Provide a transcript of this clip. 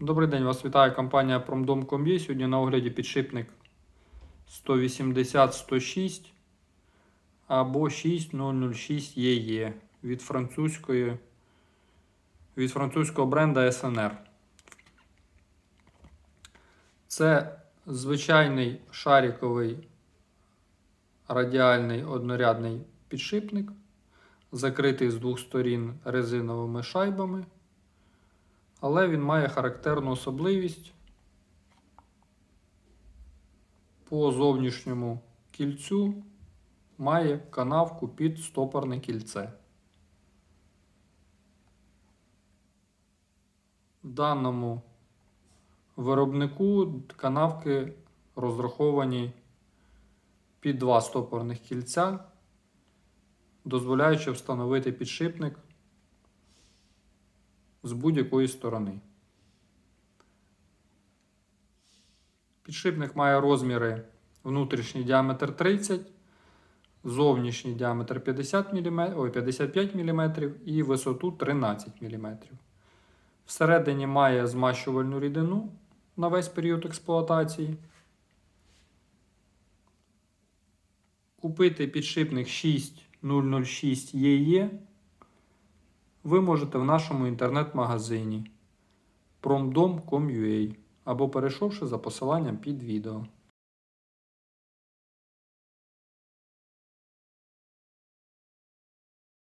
Добрий день, вас вітає компанія Promdom.com.ua. Сьогодні на огляді підшипник 180-106 або 6006 EE від французької від французького бренда SNR. Це звичайний шариковий радіальний однорядний підшипник, закритий з двох сторін резиновими шайбами. Але він має характерну особливість по зовнішньому кільцю має канавку під стопорне кільце. Даному виробнику канавки розраховані під два стопорних кільця, дозволяючи встановити підшипник з будь-якої сторони. Підшипник має розміри внутрішній діаметр 30, зовнішній діаметр 50 мм, ой, 55 мм і висоту 13 мм. Всередині має змащувальну рідину на весь період експлуатації. Купити підшипник 6006 EE ви можете в нашому інтернет-магазині promdom.com.ua або перейшовши за посиланням під відео.